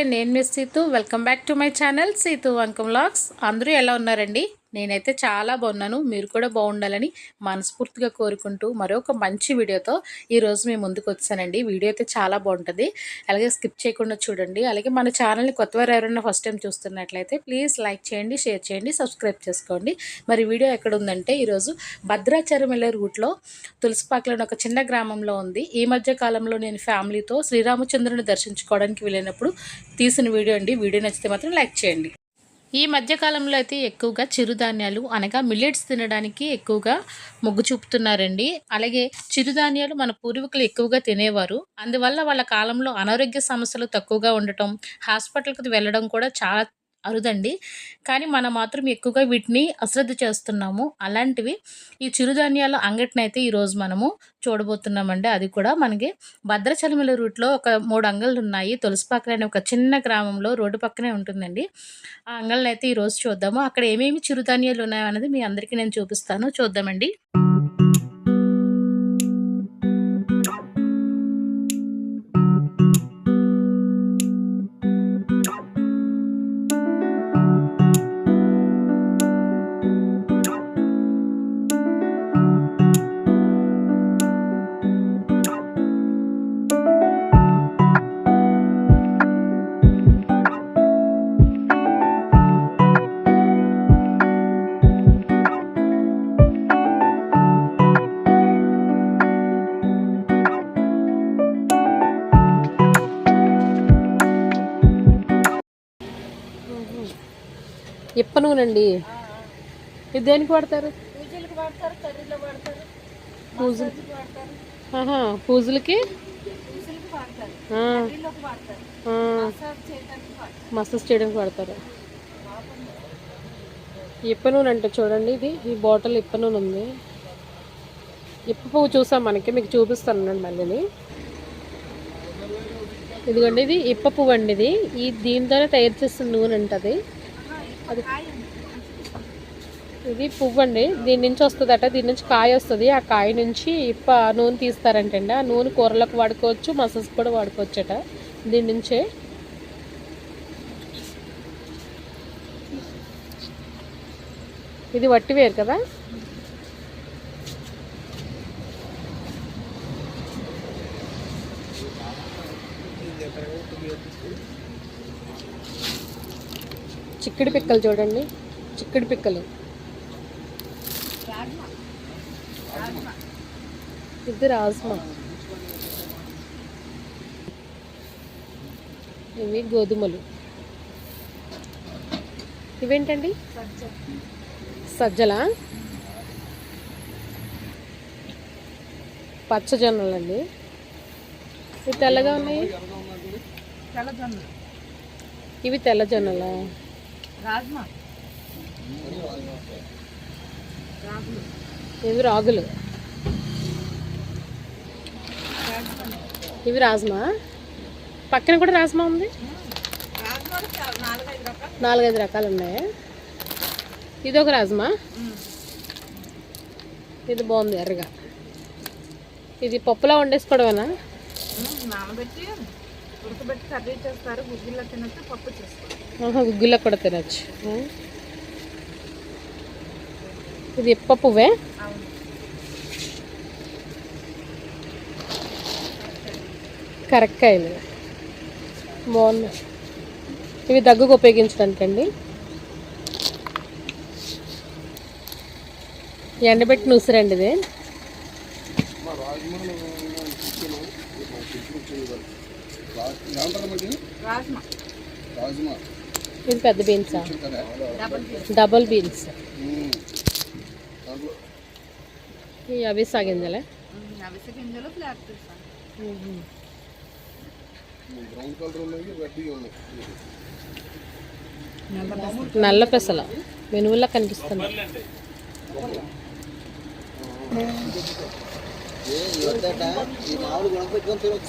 నమస్తే నేను మీ Seethu. Welcome back to my channel Seethu వంకం లాక్స్ అందరూ ఎలా ఉన్నారండి? నేనైతే చాలా బాగున్నాను. మీరు కూడా బాగుండాలని మనస్ఫూర్తిగా కోరుకుంటూ మరొక మంచి వీడియోతో ఈరోజు మేము ముందుకు వచ్చానండి. వీడియో అయితే చాలా బాగుంటుంది. అలాగే స్కిప్ చేయకుండా చూడండి. అలాగే మన ఛానల్ని కొత్తవారు ఎవరైనా ఫస్ట్ టైం చూస్తున్నట్లయితే ప్లీజ్ లైక్ చేయండి షేర్ చేయండి సబ్స్క్రైబ్ చేసుకోండి. మరి వీడియో ఎక్కడ ఉందంటే ఈరోజు భద్రాచలం వెళ్ళే రూట్లో తులసిపాకలోని ఒక చిన్న గ్రామంలో ఉంది. ఈ మధ్య కాలంలో నేను ఫ్యామిలీతో శ్రీరామచంద్రుని దర్శించుకోవడానికి వెళ్ళినప్పుడు తీసిన వీడియో అండి. వీడియో నచ్చితే మాత్రం లైక్ చేయండి. ఈ మధ్యకాలంలో అయితే ఎక్కువగా చిరుధాన్యాలు అనగా మిల్లెట్స్ తినడానికి ఎక్కువగా మొగ్గు చూపుతున్నారండి. అలాగే చిరుధాన్యాలు మన పూర్వీకులు ఎక్కువగా తినేవారు. అందువల్ల వాళ్ళ కాలంలో అనారోగ్య సమస్యలు తక్కువగా ఉండటం హాస్పిటల్కి వెళ్ళడం కూడా చాలా అరుదండి. కానీ మనం మాత్రం ఎక్కువగా వీటిని అశ్రద్ధ చేస్తున్నాము. అలాంటివి ఈ చిరుధాన్యాల అంగటినైతే ఈరోజు మనము చూడబోతున్నామండి. అది కూడా మనకి భద్రాచలమిల రూట్లో ఒక మూడు అంగళ్ళు ఉన్నాయి తులసిపాకలు అనే ఒక చిన్న గ్రామంలో రోడ్డు పక్కనే ఉంటుందండి. ఆ అంగళ్ళని అయితే ఈరోజు చూద్దాము. అక్కడ ఏమేమి చిరుధాన్యాలు ఉన్నాయో అనేది మీ అందరికీ నేను చూపిస్తాను. చూద్దామండి. నూనండి ఇది దేనికి వాడతారు? పూజలు. పూజలకి? మసాజ్ చేయడానికి వాడతారు. ఇప్ప నూనె అంటే చూడండి ఇది ఈ బాటిల్ ఇప్ప నూనె ఉంది ఇప్ప పువ్వు చూసాం మనకి మీకు చూపిస్తాను మళ్ళీ ఇదిగోండి ఇది ఇప్ప పువ్వు అండి ఇది. ఈ దీంతోనే తయారు చేసిన నూనె ఉంటుంది అది. ఇది పువ్వు అండి దీని నుంచి వస్తుందట. దీని నుంచి కాయ వస్తుంది. ఆ కాయ నుంచి ఇప్ప నూనె తీస్తారంటండి. ఆ నూనె కూరలకు వాడుకోవచ్చు మసాజ్ కూడా వాడుకోవచ్చట. దీని నుంచే. ఇది వట్టి వేరు కదా? చిక్కుడు పిక్కలు చూడండి. చిక్కుడు పిక్కలు. ఇది రాజ్మా. ఇవి గోధుమలు. ఇవేంటండి? సజ్జల? పచ్చజొన్నలండి. ఇవి తెల్లగా ఉన్నాయి? ఇవి తెల్లజొన్నలా? రాజ్మా. ఇవి రాగులు. ఇవి రాజ్మా? పక్కన కూడా రాజ్మా ఉంది? నాలుగైదు రకాలు ఉన్నాయి. ఇది ఒక రాజ్మా? ఇది బాగుంది ఎర్రగా. ఇది పప్పులా వండేసుకోవడమేనా? నానబెట్టి ఉడకబెట్టి కర్రీ చేస్తారు. గుగ్గిల్లో తినచ్చు పప్పు చేస్తారు. గుగ్గిలో కూడా తినచ్చు. ఇది ఇప్ప పువ్వే? కరక్కాయలు. బాగున్నాయి ఇవి దగ్గుకు ఉపయోగించడానికండి. ఎండబెట్టి ఉసిరండి ఇది. రాజ్మా. రాజ్మా. ఇది పెద్ద బీన్సా. Double beans. ఈ అవిసా గింజలే నల్ల పెసల. మెనువులా కనిపిస్తుంది.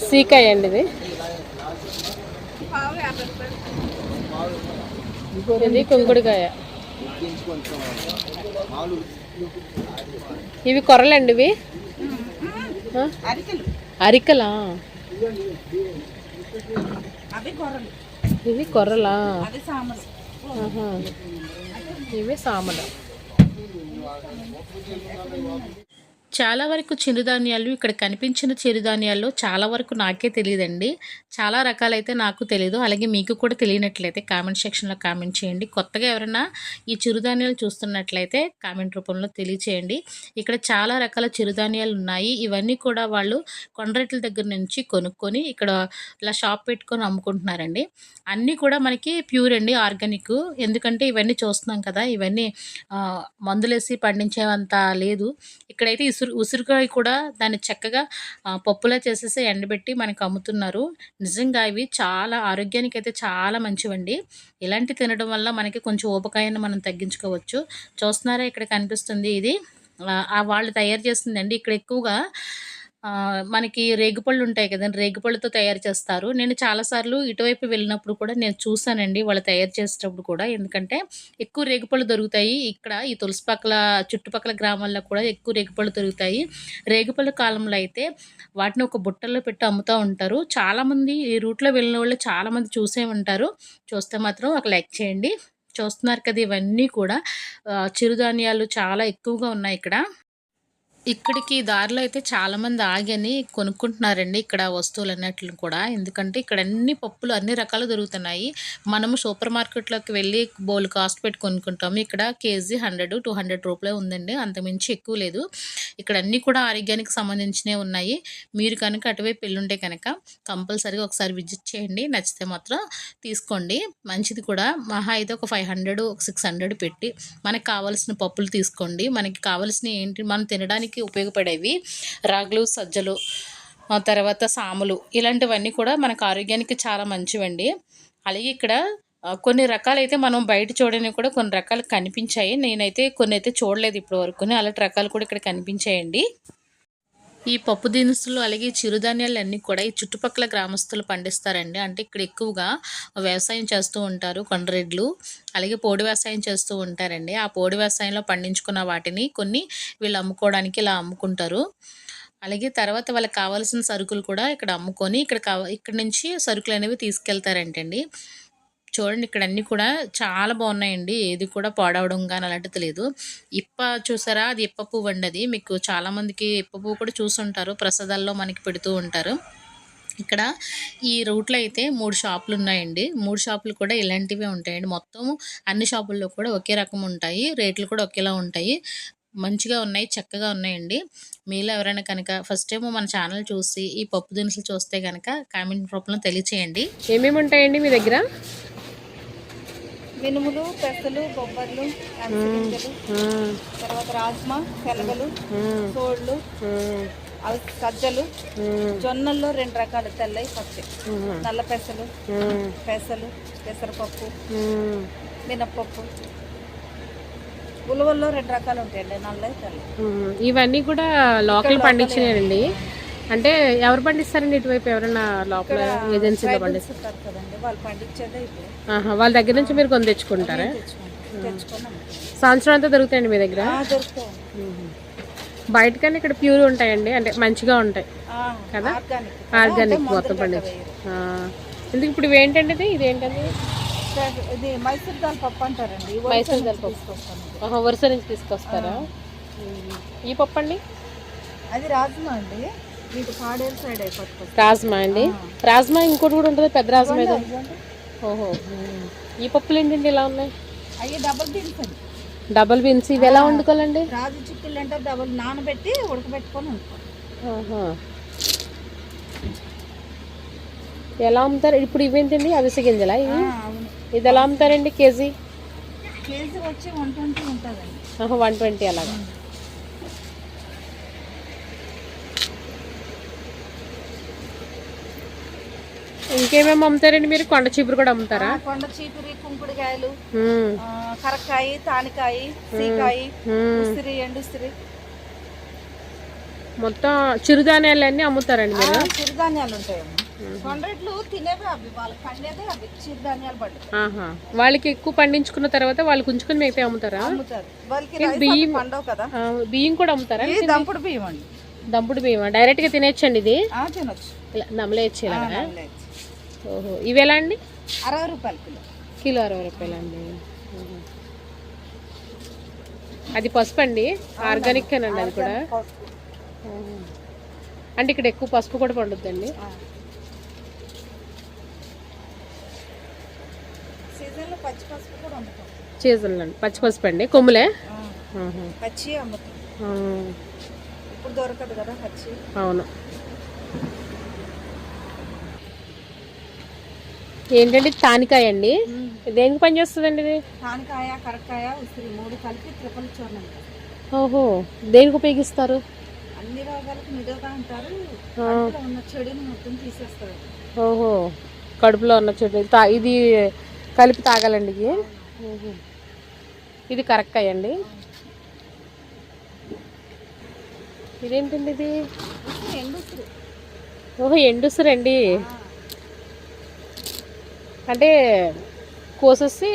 సీకాయ అండి ఇది. ఇది కుంకుడుకాయ ఇవి కొర్రలండి ఇవి? అరికలా? ఇవి కొర్రలా ఇవి సామలు. చాలా వరకు చిరుధాన్యాలు ఇక్కడ కనిపించిన చిరుధాన్యాల్లో చాలా వరకు నాకే తెలియదండి. చాలా రకాలైతే నాకు తెలియదు అలాగే మీకు కూడా తెలియనట్లయితే కామెంట్ సెక్షన్లో కామెంట్ చేయండి. కొత్తగా ఎవరైనా ఈ చిరుధాన్యాలు చూస్తున్నట్లయితే కామెంట్ రూపంలో తెలియచేయండి. ఇక్కడ చాలా రకాల చిరుధాన్యాలు ఉన్నాయి. ఇవన్నీ కూడా వాళ్ళు కొండరెట్ల దగ్గర నుంచి కొనుక్కొని ఇక్కడ ఇలా షాప్ పెట్టుకొని అమ్ముకుంటున్నారండి. అన్నీ కూడా మనకి ప్యూర్ అండి ఆర్గానిక్. ఎందుకంటే ఇవన్నీ చూస్తున్నాం కదా ఇవన్నీ మందులేసి పండించేవంత లేదు. ఇక్కడైతే ఉసురు ఉసిరికాయ కూడా దాన్ని చక్కగా పప్పులా చేసేసి ఎండబెట్టి మనకు అమ్ముతున్నారు. నిజంగా ఇవి చాలా ఆరోగ్యానికి అయితే చాలా మంచివండి. ఇలాంటి తినడం వల్ల మనకి కొంచెం ఊబకాయాన్ని మనం తగ్గించుకోవచ్చు. చూస్తున్నారా? ఇక్కడ కనిపిస్తుంది ఇది. వాళ్ళు తయారు చేస్తుందండి. ఇక్కడ ఎక్కువగా మనకి రేగుపళ్ళు ఉంటాయి కదండి రేగుపళ్ళతో తయారు చేస్తారు. నేను చాలాసార్లు ఇటువైపు వెళ్ళినప్పుడు కూడా నేను చూసానండి వాళ్ళు తయారు చేసేటప్పుడు కూడా. ఎందుకంటే ఎక్కువ రేగుపళ్ళు దొరుకుతాయి. ఇక్కడ ఈ తులసిపక్కల చుట్టుపక్కల గ్రామాల్లో కూడా ఎక్కువ రేగుపళ్ళు దొరుకుతాయి. రేగుపళ్ళు కాలంలో అయితే వాటిని ఒక బుట్టల్లో పెట్టి అమ్ముతూ ఉంటారు. చాలామంది ఈ రూట్లో వెళ్ళిన వాళ్ళు చాలామంది చూసే ఉంటారు. చూస్తే మాత్రం ఒక లైక్ చేయండి. చూస్తున్నారు కదా ఇవన్నీ కూడా. చిరుధాన్యాలు చాలా ఎక్కువగా ఉన్నాయి ఇక్కడ. ఇక్కడికి దారిలో అయితే చాలామంది ఆగని కొనుక్కుంటున్నారండి ఇక్కడ వస్తువులు అన్నట్లు కూడా. ఎందుకంటే ఇక్కడ అన్ని పప్పులు అన్ని రకాలు దొరుకుతున్నాయి. మనము సూపర్ మార్కెట్లోకి వెళ్ళి బౌల్ కాస్ట్ పెట్టి కొనుక్కుంటాము. ఇక్కడ కేజీ హండ్రెడ్ టూ హండ్రెడ్ రూపాయలు ఉందండి. అంతమించి ఎక్కువ లేదు. ఇక్కడ అన్నీ కూడా ఆరోగ్యానికి సంబంధించినవి ఉన్నాయి. మీరు కనుక అటువైపు వెళ్ళుంటే కనుక కంపల్సరీగా ఒకసారి విజిట్ చేయండి. నచ్చితే మాత్రం తీసుకోండి. మంచిది కూడా. మహా అయితే ఒక ఫైవ్ హండ్రెడ్ ఒక సిక్స్ హండ్రెడ్ పెట్టి మనకు కావాల్సిన పప్పులు తీసుకోండి. మనకి కావాల్సిన ఏంటి? మనం తినడానికి ఉపయోగపడేవి రాగులు సజ్జలు తర్వాత సాములు ఇలాంటివన్నీ కూడా మనకు ఆరోగ్యానికి చాలా మంచివండి. అలాగే ఇక్కడ కొన్ని రకాలైతే మనం బయట చూడని కూడా కొన్ని రకాలు కనిపించాయి. నేనైతే కొన్ని అయితే చూడలేదు ఇప్పటి వరకు అలాంటి రకాలు కూడా ఇక్కడ కనిపించాయండి. ఈ పప్పు దినుసులు అలాగే చిరుధాన్యాలు అన్నీ కూడా ఈ చుట్టుపక్కల గ్రామస్తులు పండిస్తారండి. అంటే ఇక్కడ ఎక్కువగా వ్యవసాయం చేస్తూ ఉంటారు కొండరెడ్లు అలాగే పోడి వ్యవసాయం చేస్తూ ఉంటారండి. ఆ పోడి వ్యవసాయంలో పండించుకున్న వాటిని కొన్ని వీళ్ళు అమ్ముకోవడానికి ఇలా అమ్ముకుంటారు. అలాగే తర్వాత వాళ్ళకి కావాల్సిన సరుకులు కూడా ఇక్కడ అమ్ముకొని ఇక్కడ ఇక్కడ నుంచి సరుకులు అనేవి తీసుకెళ్తారంటండి. చూడండి ఇక్కడ అన్నీ కూడా చాలా బాగున్నాయండి. ఏది కూడా పాడవడం కానీ అలాంటిది లేదు. ఇప్ప చూసారా? అది ఇప్ప పువ్వు అండి అది. మీకు చాలామందికి ఇప్ప పువ్వు కూడా చూసుంటారు. ప్రసాదాల్లో మనకి పెడుతూ ఉంటారు. ఇక్కడ ఈ రూట్లో అయితే మూడు షాపులు ఉన్నాయండి. మూడు షాపులు కూడా ఇలాంటివే ఉంటాయండి. మొత్తం అన్ని షాపుల్లో కూడా ఒకే రకం ఉంటాయి. రేట్లు కూడా ఒకేలా ఉంటాయి. మంచిగా ఉన్నాయి చక్కగా ఉన్నాయండి. మీలో ఎవరైనా కనుక ఫస్ట్ టైం మన ఛానల్ చూసి ఈ పప్పు దినుసులు చూస్తే కనుక కామెంట్ రూపంలో తెలియచేయండి. ఏమేమి ఉంటాయండి మీ దగ్గర? మినుములు పెసలు బొబ్బర్లు తర్వాత రాజ్మా శనగలు సోళ్ళు అవి సజ్జలు జొన్నల్లో రెండు రకాలు తెల్లవి పచ్చి నల్ల పెసలు పెసలు పెసరపప్పు మినప్పప్పు. ఉలవల్లో రెండు రకాలు ఉంటాయండి నల్లవి తెల్లవి. ఇవన్నీ కూడా లోకల్ పండించినాయండి అంటే ఎవరు పండిస్తారండి ఇటువైపు? ఎవరైనా లోపల ఏజెన్సీలో పండిస్తారు? వాళ్ళు దగ్గర నుంచి మీరు కొని తెచ్చుకుంటారా. సంవత్సరం అంతా దొరుకుతాయండి మీ దగ్గర? బయట కన్నా ఇక్కడ ప్యూర్ ఉంటాయండి. అంటే మంచిగా ఉంటాయి. కదా? ఆర్గానిక్. మొత్తం పండించి. ఎందుకు ఇప్పుడు ఏంటండి ఇది ఇదేంటండి. ఇది మైసూర్ దాల్ పప్పు అంటారండి. మైసూర్ దాల్ పప్పు. వరుస నుంచి తీసుకొస్తారా. ఈ పప్పు అండి? అది రాజ్మా అండి. రాజ్మా అండి? రాజ్మా ఇంకోటి కూడా ఉంటుంది పెద్ద రాజ్మా ఏదో ఓహో. ఈ పప్పులు ఏంటండి ఇలా ఉన్నాయి? అవి డబుల్ బీన్స్ అండి. డబల్ బీన్స్ ఇవి ఎలా వండుకోవాలండి? రాజు చిక్కులు అంటే డబుల్ నానబెట్టి ఉడకబెట్టుకొని వండుకోవాలి. ఎలా అమ్ముతారు? ఇప్పుడు ఇవేంటండి అవిసె గింజలా ఇవి? ఇది ఎలా అమ్ముతారండి కేజీ? కేజీ వచ్చి వన్ ట్వంటీ ఉంటుందండి. వన్ ట్వంటీ అలాగా. ఇంకేమేమి అమ్ముతారండి మీరు? కొండ చీపురు కూడా అమ్ముతారా? కొండ చీపురి కుంకుడుకాయలు కరక్కాయ తానికాయ సీకాయ. ఉసిరి ఎండుసిరి. మొత్తం చిరుధాన్యాలన్నీ అమ్ముతారండి మీరు? చిరుధాన్యాలు ఉంటాయమ్మా. కొండ్రెట్లు తినేవి అవి వాళ్ళకి పండేదే అవి చిరుధాన్యాలు పండుతాయి. వాళ్ళకి ఎక్కువ పండించుకున్న తర్వాత వాళ్ళు ఉంచుకొని మిగతా అమ్ముతారా? వాళ్ళకి బియ్యం- పండవు కదా. బియ్యం కూడా అమ్ముతారా? దంపుడు బియ్యం అండి. దంపుడు బియ్యం డైరెక్ట్గా తినేయచ్చండి ఇది? తినొచ్చు. ఇలాగా నమ్మలేదు. ఓహో. ఇవి ఎలా అండి? అరవై రూపాయలు కిలో. కిలో అరవై రూపాయలు అండి. అది పసుపు అండి? ఆర్గానిక్ అండి అది కూడా. అంటే ఇక్కడ ఎక్కువ పసుపు కూడా పండుద్దండి. సీజన్లో అండి పచ్చి పసుపు అండి? కొమ్ములే. పచ్చి ఇప్పుడు దొరకదు కదా పచ్చి. అవును. ఏంటంటే తానికాయ అండి. దేనికి పని చేస్తుందండి ఇది? కానికాయ కరక్కాయ ఉసిరి మూడు కలిపి త్రిపల్ చూర్ణం ఓహో. దేనికి ఉపయోగిస్తారు? అన్ని రోగాలకు నిడుగా అంటారు. ఉన్న చెడుని మొత్తం తీసేస్తారు. ఓహో. కడుపులో ఉన్న తా ఇది కలిపి తాగాలండి ఇది. ఇది కరక్కాయ అండి. ఇదేంటండి ఇది? ఉసిరి, ఎండు ఉసిరి. ఓహో ఎండుసురండి. అంటే కోసేసి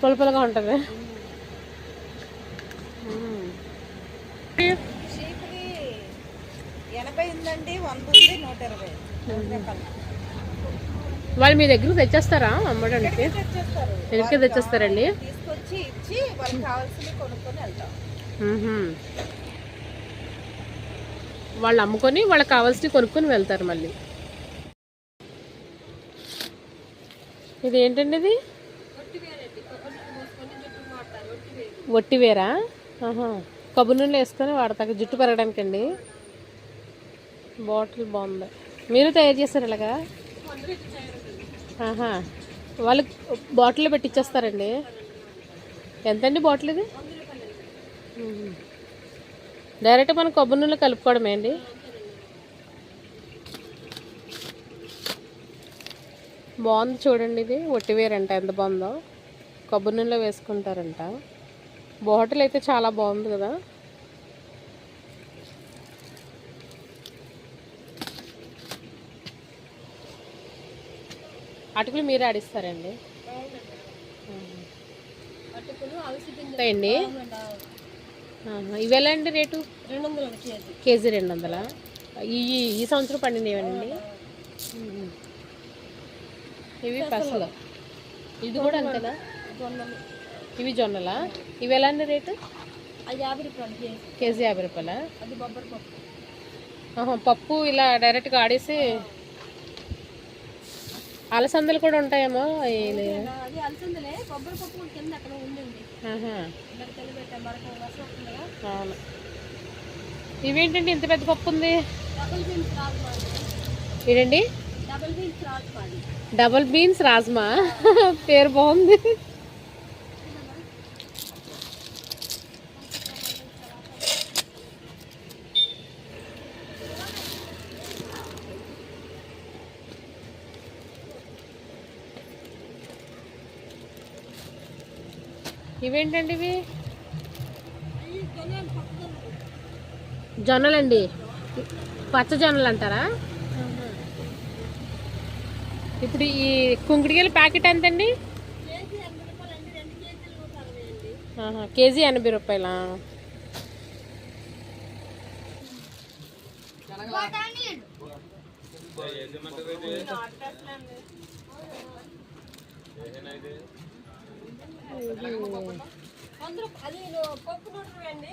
పులపులగా ఉంటుంది. వాళ్ళు మీ దగ్గరకు తెచ్చేస్తారా అమ్మడానికి? ఇక్కడికి ఎక్కడికి తెచ్చేస్తారండి వాళ్ళు అమ్ముకొని వాళ్ళకి కావాల్సినవి కొనుక్కొని వెళ్తారు మళ్ళీ. ఇది ఏంటండి ఇది ఒట్టివేరా ఆహా. కొబ్బరి నూనె వేసుకొని వాడతాక జుట్టు పెరగడానికండి. బాటిల్ బాగుంది. మీరు తయారు చేస్తారు ఇలాగా? ఆహా. వాళ్ళు బాటిల్లో పెట్టిచ్చేస్తారండి. ఎంతండి బాటిల్ ఇది? డైరెక్ట్ మనం కొబ్బరి నూనెలో కలుపుకోవడమే అండి. బాగుంది చూడండి ఇది. ఒట్టివేరంట ఎంత బాగుందో. కొబ్బరి నూనెలో వేసుకుంటారంట. బాటిల్ అయితే చాలా బాగుంది కదా. అటుకులు మీరే ఆడిస్తారండి? అండి ఇవి ఎలా అండి రేటు? కేజీ. రెండు వందల ఈ ఈ సంవత్సరం పండినవేనండి ఇవి పెసలు. ఇది కూడా అంతేనా జొన్నలు. ఇవి జొన్నలా. ఇవి ఎలా అండి రేటు? యాభై రూపాయలు కేజీ. యాభై రూపాయలా? అది బొబ్బరి పప్పు. ఇలా డైరెక్ట్గా ఆడేసి అలసందలు కూడా ఉంటాయేమో అలసిందలే. కొబ్బరి పప్పు కింద అక్కడ ఉందండి. అవును. ఇవేంటండి ఇంత పెద్ద పప్పు ఉంది? ఇదండి డబుల్ బీన్స్ రాజ్మా పేరు బాగుంది. ఇవేంటండి ఇవి? జొన్నలండి. పచ్చ జొన్నలు అంటారా? ఇప్పుడు ఈ కుంకుడికాయల ప్యాకెట్ ఎంతండి? అండి కేజీ ఎనభై రూపాయలా? అది పప్పు అండి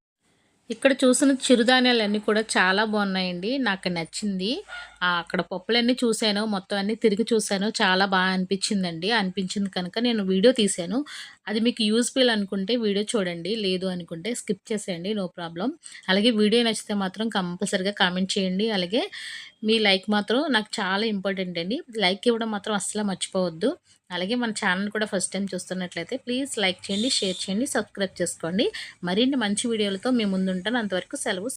ఇక్కడ చూసిన చిరుధాన్యాలన్నీ కూడా చాలా బాగున్నాయండి. నాకు నచ్చింది. అక్కడ పప్పులన్నీ చూశాను. మొత్తం అన్నీ తిరిగి చూశాను. చాలా బాగా అనిపించిందండి. అనిపించింది కనుక నేను వీడియో తీశాను. అది మీకు యూస్ఫుల్ అనుకుంటే వీడియో చూడండి. లేదు అనుకుంటే స్కిప్ చేసేయండి. No problem. అలాగే వీడియో నచ్చితే మాత్రం కంపల్సరిగా కామెంట్ చేయండి. అలాగే మీ లైక్ మాత్రం నాకు చాలా ఇంపార్టెంట్ అండి. లైక్ ఇవ్వడం మాత్రం అస్సలు మర్చిపోవద్దు. అలాగే మన ఛానల్ కూడా ఫస్ట్ టైం చూస్తున్నట్లయితే ప్లీజ్ లైక్ చేయండి షేర్ చేయండి సబ్స్క్రైబ్ చేసుకోండి. మరిన్ని మంచి వీడియోలతో మీ ముందుంటాను. అంతవరకు సెలవు.